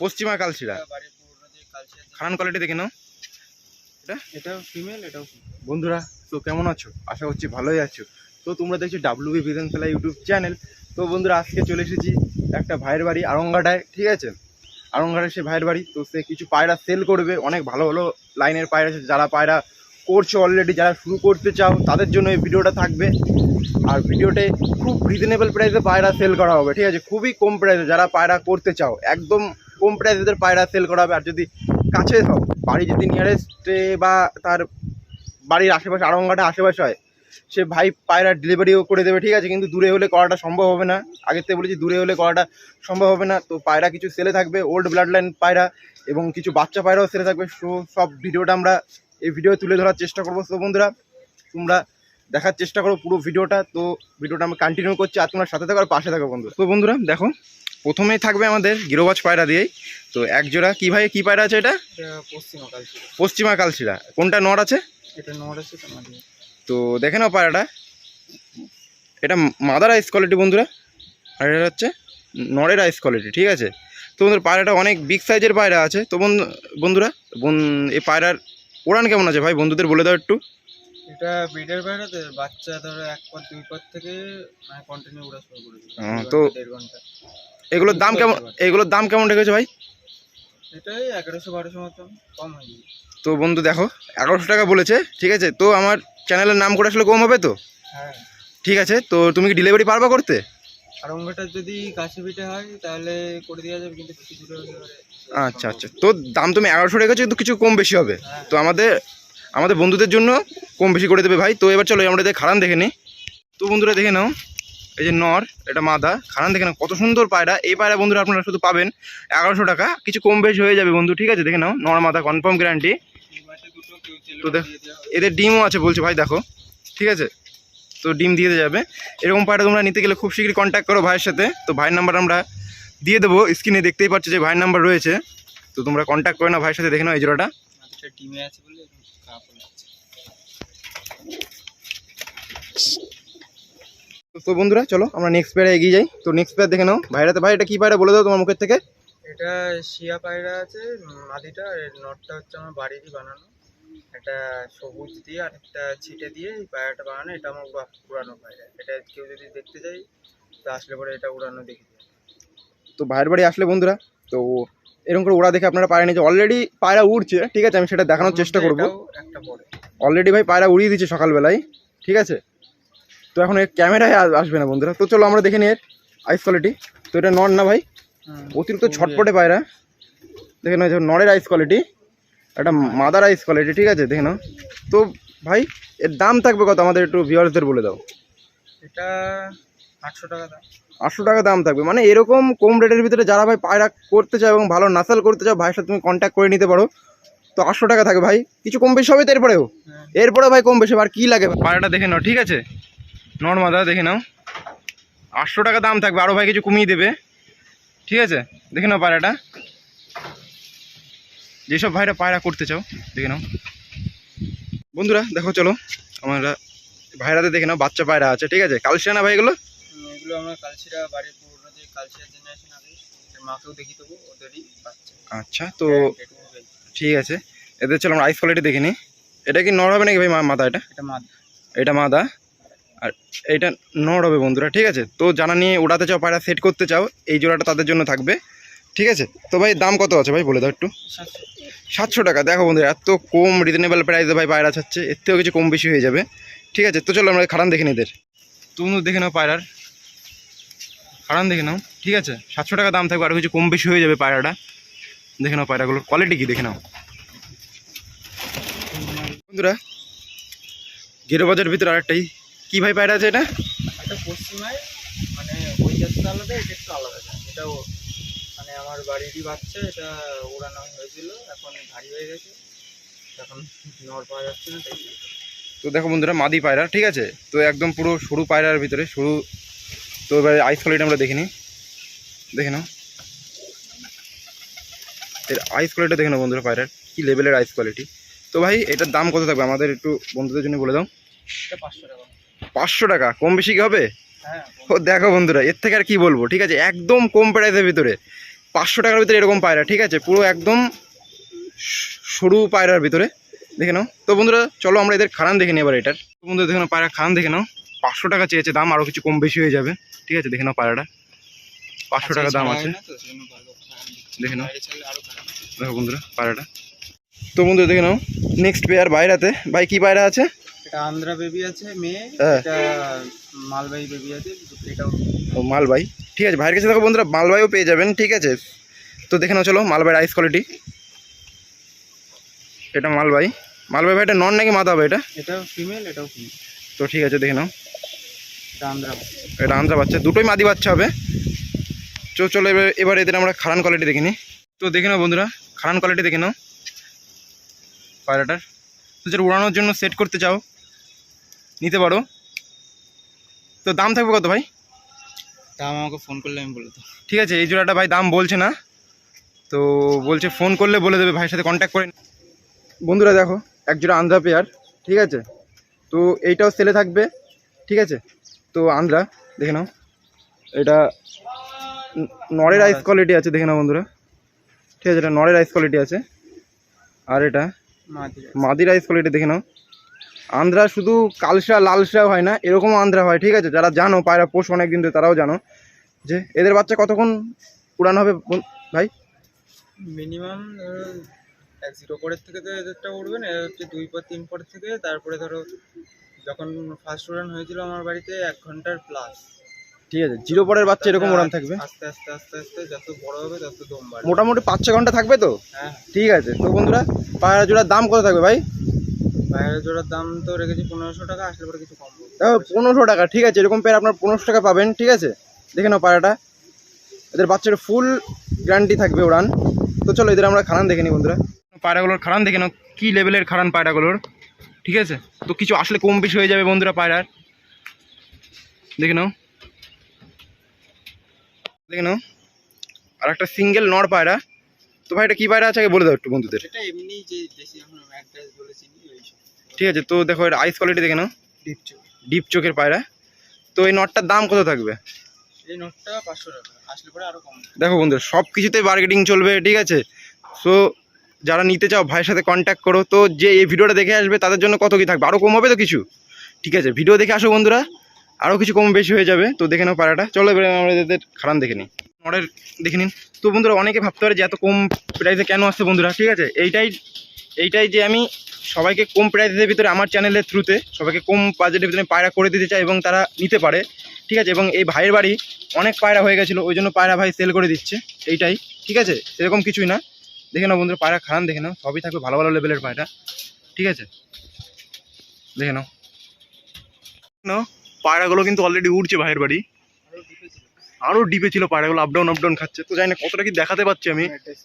পশ্চিমা কালচিরা খারান কোয়ালিটি দেখে নাও। এটা? এটাও ফিমেল এটাও বন্ধুরা তো কেমন আছো? আশা করছি ভালোই আছো। তো তোমরা দেখছ ডাব্লিউ বি বিধান খেলা ইউটিউব চ্যানেল তো বন্ধুরা আজকে চলে এসেছি একটা ভাইয়ের বাড়ি আরঙ্গাটায় ঠিক আছে? আরঙ্গাটায় সে ভাইয়ের বাড়ি। তো সে কিছু পায়রা সেল করবে অনেক ভালো ভালো লাইনের পায়রা আছে। যারা পায়রা করছে অলরেডি যারা শুরু করতে চাও তাদের জন্য এই ভিডিওটা থাকবে। আর ভিডিওতে খুব রিজনেবল প্রাইসে পায়রা সেল করা হবে, ঠিক আছে? খুবই কম প্রাইসে যারা পায়রা করতে চাও, একদম কম প্রাইসেদের পায়রা সেল করা হবে। আর যদি কাছে হও, বাড়ি যদি নিয়ারেস্টে বা তার বাড়ির আশেপাশে আরঙ্গাটা আশেপাশে হয়, সে ভাই পায়রা ডেলিভারিও করে দেবে, ঠিক আছে? কিন্তু দূরে হলে করাটা সম্ভব হবে না। আগের থেকে বলেছি, দূরে হলে করাটা সম্ভব হবে না। তো পায়রা কিছু সেলে থাকবে ওল্ড ব্লাড লাইন পায়রা এবং কিছু বাচ্চা পায়রাও সেলে থাকবে। সো সব ভিডিওটা আমরা এই ভিডিও তুলে ধরার চেষ্টা করব। তো বন্ধুরা, তোমরা দেখার চেষ্টা করো পুরো ভিডিওটা। তো ভিডিওটা আমি কন্টিনিউ করছি আর তোমরা সাথে থাকো আর পাশে থাকো বন্ধু। তো বন্ধুরা দেখো প্রথমেই থাকবে আমাদের গিরোবাজ পায়রা দিয়েই। তো এক জোড়া কী ভাই কী পায়রা আছে এটা? পশ্চিমা কালচিরা কোনটা নর আছে? নড় আছে তো দেখে নাও পায়রাটা। এটা মাদার আইস কোয়ালিটি বন্ধুরা। আর এটা হচ্ছে নরের আইস কোয়ালিটি ঠিক আছে? তো বন্ধুরা পায়রাটা অনেক বিগ সাইজের পায়রা আছে। তো বন্ধু বন্ধুরা বন এই পায়রার ওড়ান কেমন আছে ভাই? বন্ধুদের বলে দাও একটু। এটা ব্রিডের বাইরে তো বাচ্চা ধরো এক পর দুই পর থেকে মানে কন্টিনিউ উড়া শুরু করে দিবে হ্যাঁ, তো দেড় ঘণ্টা। এগুলোর দাম কেমন এগুলোর দাম কেমন রেখেছো ভাই? এটাই এগারোশো বারোশো মতন কম হয়ে যাবে তো বন্ধু দেখো এগারোশো টাকা বলেছে ঠিক আছে? তো আমার চ্যানেলের নাম করে আসলে কম হবে তো? হ্যাঁ। ঠিক আছে তো তুমি কি ডেলিভারি পারবা করতে? আর অঙ্গটা যদি কাছে পিঠে হয় তাহলে করে দেওয়া যাবে কিন্তু বেশি দূরে এবারে আচ্ছা আচ্ছা। তো দাম তুমি এগারোশো রেখেছো কিন্তু কিছু কম বেশি হবে। হ্যাঁ। তো আমাদের আমাদের বন্ধুদের জন্য কম বেশি করে দেবে ভাই। তো এবার চলো আমরা এদের খারান দেখে নিই তো বন্ধুরা দেখে নাও, এই যে নর, এটা মাদা খারান দেখে নাও, কত সুন্দর পায়রা। এই পায়রা বন্ধুরা আপনারা শুধু পাবেন এগারোশো টাকা, কিছু কম বেশি হয়ে যাবে বন্ধু, ঠিক আছে? দেখে নাও, নর, মাদা কনফার্ম গ্যারান্টি তো দেখ-। এদের ডিমও আছে বলছে ভাই, দেখো, ঠিক আছে? তো ডিম দিয়ে যাবে। এরকম পায়রা তোমরা নিতে গেলে খুব শীঘ্রই কন্ট্যাক্ট করো ভাইয়ের সাথে। তো ভাইয়ের নাম্বার আমরা দিয়ে দেবো। স্ক্রিনে দেখতেই পাচ্ছ যে ভাইয়ের নাম্বার রয়েছে। তো তোমরা কন্ট্যাক্ট করে না ভাইয়ের সাথে, দেখে নাও এই জোড়াটা। মাটিটা ডিমে আছে বলে খারাপ যাচ্ছে। তো বন্ধুরা চলো আমরা নেক্সট পেয়ারে এগিয়ে যাই। তো নেক্সট পেয়ার দেখে নাও। ভাইরাতে ভাই এটা কি পায়রা বলে দাও তোমার মুখের থেকে? এটা শিয়া পায়রা আছে মাদিটা আর নটটা হচ্ছে আমার বাড়িরই বানানো। একটা সবুজ দিয়ে আর একটা ছিটে দিয়ে এই পায়রাটা বানানো এটা আমার বা- পুরানো পায়রা। এটা কেউ যদি দেখতে চাই তো আসলে পরে এটা উড়ানো দেখে তো ভাইয়ের বাড়ি আসলে বন্ধুরা তো এরকম করে ওরা দেখে আপনারা পায়রা নিয়েছে অলরেডি পায়রা উড়ছে ঠিক আছে আমি সেটা দেখানোর চেষ্টা করব। এটাও একটা পরে। অলরেডি ভাই পায়রা উড়িয়ে দিচ্ছে সকালবেলায় ঠিক আছে? তো এখন এর ক্যামেরায় আসবে না বন্ধুরা। তো চলো আমরা দেখে নিই এর আইস কোয়ালিটি তো এটা নর না ভাই? অতিরিক্ত ছটপটে পায়রা। দেখে নাও নরের আইস কোয়ালিটি একটা মাদার আইস কোয়ালিটি ঠিক আছে দেখে নাও। তো ভাই এর দাম থাকবে কত? আমাদের একটু ভিউয়ার্সদের বলে দাও। এটা আটশো টাকা দাম। আটশো টাকা দাম থাকবে। মানে এরকম কম রেটের ভিতরে যারা ভাই পায়রা করতে চাও এবং ভালো নাসাল করতে চাও ভাইয়ের সাথে তুমি কন্ট্যাক্ট করে নিতে পারো। তো আটশো টাকা থাকে ভাই। কিছু কম বেশি হবে তো এরপরেও। হ্যাঁ। এরপরে ভাই কম বেশি। আর কি লাগে পায়রাটা দেখে নাও ঠিক আছে? নর্মাদা দেখে নাও। আটশো টাকা দাম থাকবে। আরও ভাই কিছু কমিয়ে দেবে। ঠিক আছে? দেখে নাও পায়রাটা। যেসব ভাইরা পায়রা করতে চাও দেখে নাও। বন্ধুরা দেখো চলো। আমরা ভাইরাতে দেখে নাও বাচ্চা পায়রা আছে ঠিক আছে? কালসিয়া না ভাই এগুলো আমরা কালচিরা বাড়ির পুরোনো যে কালচিরা জেনারেশন আছে মাকেও দেখিয়ে দেবো ওদেরই বাচ্চা। আচ্ছা তো ঠিক আছে। এদের চলো আমরা আইস কোয়ালিটি দেখে নিই। এটা কি নর হবে নাকি ভাই মা- মাথা এটা? এটা মাদ। এটা মাদা। আর এইটা নর হবে বন্ধুরা ঠিক আছে? তো জানা নিয়ে উড়াতে চাও পায়রা সেট করতে চাও এই জোড়াটা তাদের জন্য থাকবে। ঠিক আছে? তো ভাই দাম কত আছে ভাই বলে দাও একটু? সাতশো। টাকা। দেখো বন্ধুরা এত কম রিজনেবল প্রাইসে ভাই পায়রা ছাড়ছে এর থেকেও কিছু কম বেশি হয়ে যাবে। ঠিক আছে? তো চলো আমরা খারান দেখে নিই এদের। তুমি দেখে নাও পায়রার। খারান দেখে নাও। ঠিক আছে? সাতশো টাকা দাম থাকবে আরও কিছু কম বেশি হয়ে যাবে পায়রাটা। দেখে নাও পায়রাগুলোর কোয়ালিটি কি দেখে নাও। বন্ধুরা গেরো বাজার ভিতরে আরেকটাই। কী ভাই পায়রা আছে এটা? এটা পশ্চিমায় মানে ওই জাতটা আলাদা এটা একটু আলাদা। এটাও মানে আমার বাড়িরই বাচ্চা এটা উড়ানো হয়েছিল এখন ভারী হয়ে গেছে। এখন নর পাওয়া যাচ্ছে না তাই তো দেখো বন্ধুরা মাদি পায়রা ঠিক আছে? তো একদম পুরো সরু পায়রার ভিতরে সরু তো এবারে আইস কোয়ালিটি আমরা দেখে নিই। দেখে নাও। এর আইস কোয়ালিটি দেখে নাও বন্ধুরা পায়রার কি লেভেলের আইস কোয়ালিটি তো ভাই এটার দাম কত থাকবে? আমাদের একটু বন্ধুদের জন্য বলে দাও। পাঁচশো টাকা। কম বেশি কি হবে? হ্যাঁ ও দেখো বন্ধুরা এর থেকে আর কি বলব ঠিক আছে? একদম কম প্রাইসের ভিতরে। পাঁচশো টাকার ভিতরে এরকম পায়রা ঠিক আছে? পুরো একদম সরু পায়রার ভিতরে। দেখে নাও। তো বন্ধুরা চলো আমরা এদের খারান দেখে নিই এবার এটার। বন্ধুরা দেখে নাও পায়রা খান দেখে নাও। পাঁচশো টাকা চেয়েছে দাম আরও কিছু কম বেশি হয়ে যাবে। ঠিক আছে দেখে নাও পায়রাটা পাঁচশো টাকা দাম আছে। দেখে নাও। দেখো বন্ধুরা পায়রাটা তো বন্ধুরা দেখে নাও নেক্সট পেয়ার বাইরাতে। ভাই কি পায়রা আছে? এটা বেবি আছে মেয়ে। হ্যাঁ। এটা মালবাহী বেবি আছে এটাও ও মালবাই ঠিক আছে ভাইয়ের কাছে দেখো বন্ধুরা মালবাইও পেয়ে যাবেন ঠিক আছে। তো দেখে নাও চলো মালবাই রাইস কোয়ালিটি এটা মালবাই মালবাই ভাই এটা নন নাকি মাথা হবে এটা? এটাও ফিমেল এটাও ফিমেল তো ঠিক আছে দেখে নাও। এটা আন্ধ্রা বাচ্চা। দুটোই মাদি বাচ্চা হবে। চো চলো এবার এবার এদের আমরা খারান কোয়ালিটি দেখে নিই তো দেখে নাও বন্ধুরা খারান কোয়ালিটি দেখে নাও। পায়রাটার তো যেটা উড়ানোর জন্য সেট করতে চাও নিতে পারো। তো দাম থাকবে কত ভাই? দাম আমাকে ফোন করলে আমি বলে দেবো। ঠিক আছে এই জোড়াটা ভাই দাম বলছে না। তো বলছে ফোন করলে বলে দেবে ভাইয়ের সাথে কন্ট্যাক্ট করে বন্ধুরা দেখো এক জোড়া আন্ধ্রা পেয়ার ঠিক আছে? তো এইটাও সেলে থাকবে ঠিক আছে? তো আন্ধ্রা দেখে নাও। এটা ন- নরের আইস কোয়ালিটি আছে দেখে নাও বন্ধুরা। ঠিক আছে এটা নরের আইস কোয়ালিটি আছে। আর এটা মাদি মাদির আইস কোয়ালিটি দেখে নাও। আন্ধ্রা শুধু কালসা লালসা হয় না এরকম আন্ধ্রা হয় ঠিক আছে? যারা জানো পায়রা পোষ অনেক দিন ধরে তারাও জানো। যে এদের বাচ্চা কতক্ষণ উড়ানো হবে ভাই? মিনিমাম এক জিরো পরের থেকে তো এদেরটা উঠবে না এদের হচ্ছে দুই পর তিন পর থেকে তারপরে ধরো যখন ফার্স্ট উড়ান হয়েছিল আমার বাড়িতে এক ঘণ্টার প্লাস ঠিক আছে জিরো পরের বাচ্চা এরকম উড়ান থাকবে? আস্তে আস্তে আস্তে আস্তে যত বড় হবে তত দম বাড়বে। মোটামুটি পাঁচ ছ ঘণ্টা থাকবে তো? হ্যাঁ ঠিক আছে তো বন্ধুরা পায়রা জোড়ার দাম কত থাকবে ভাই? বাইরের জোড়ার দাম তো রেখেছি পনেরোশো টাকা আসলে পরে কিছু কম পনেরোশো টাকা ঠিক আছে এরকম পেয়ার আপনার পনেরোশো টাকা পাবেন ঠিক আছে? দেখে নাও পায়রাটা। এদের বাচ্চার ফুল গ্যারান্টি থাকবে উড়ান তো চলো এদের আমরা খারান দেখে নিই বন্ধুরা। পায়রাগুলোর খারান দেখে নাও কী লেভেলের খারান পায়রাগুলোর? ঠিক আছে? তো কিছু আসলে কম বেশি হয়ে যাবে বন্ধুরা পায়রার। দেখে নাও। দেখে নাও। আর একটা সিঙ্গেল নর পায়রা। তো ভাই এটা কী পায়রা আছে? আগে বলে দাও একটু বন্ধুদের। ঠিক আছে তো দেখো এটা আইস কোয়ালিটি দেখে নাও। ডিপ চোখ ডিপ চোখের পায়রা। তো এই নটটার দাম কত থাকবে? এই নোটটা পাঁচশো টাকা। আসলে পরে আরও কম। দেখো বন্ধুরা সব কিছুতেই বার্গেটিং চলবে ঠিক আছে? সো যারা নিতে চাও, ভাইয়ের সাথে কন্ট্যাক্ট করো। তো যে এই ভিডিওটা দেখে আসবে, তাদের জন্য কত কি থাকবে? আরও কম হবে তো কিছু? ঠিক আছে, ভিডিও দেখে আসো বন্ধুরা। আরও কিছু কম বেশি হয়ে যাবে, তো দেখে নাও পায়রাটা চলো এবারে আমরা এদের খারান দেখে নিই। নরের দেখে নিন। তো বন্ধুরা, অনেকে ভাবতে পারে যে এত কম প্রাইসে কেন আসছে বন্ধুরা? ঠিক আছে, এইটাই এইটাই যে আমি সবাইকে কম প্রাইসের ভিতরে আমার চ্যানেলের থ্রুতে সবাইকে কম বাজেটের ভিতরে পায়রা করে দিতে চাই এবং তারা নিতে পারে। ঠিক আছে, এবং এই ভাইয়ের বাড়ি অনেক পায়রা হয়ে গেছিল, ওই জন্য পায়রা ভাই সেল করে দিচ্ছে, এইটাই। ঠিক আছে, সেরকম কিছুই না। দেখে নাও বন্ধুরা পায়রা খারান দেখে নাও সবই থাকবে ভালো ভালো লেভেলের পায়রা ঠিক আছে? দেখে নাও। নাও পায়রাগুলো কিন্তু অলরেডি উড়ছে ভাইয়ের বাড়ি। আরও ডিপে ছিল। আরও ডিপে ছিল পায়রাগুলো আপ ডাউন আপ ডাউন খাচ্ছে। তো জানি না কতটা কি দেখাতে পাচ্ছি আমি। Address